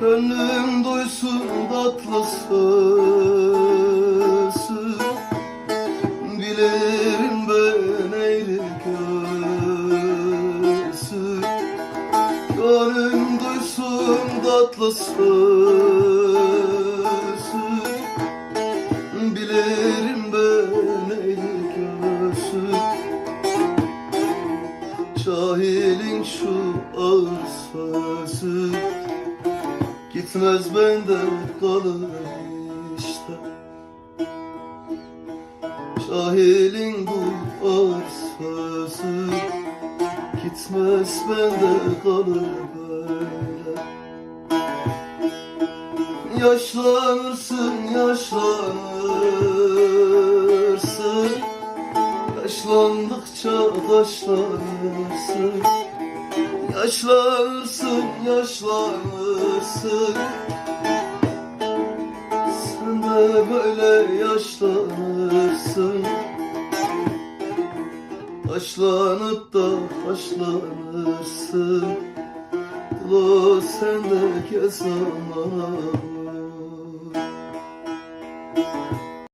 Gönlüm duysun tatlı sözü Bilirim ben eğri gözü. Gönlüm duysun tatlı sözü Bilirim ben eğri gözü. Cahilin şu ağır sözü Gitmez benden kalır işte. Cahilin bu sözü Gitmez bende kalır böyle. Yaşlanırsın yaşlanırsın. Yaşlandıkça taşlanırsın. Yaşlanırsın yaşlanırsın böyle yaşlanırsın. Taşlanıp da taşlanırsın. Lo sen de gez aman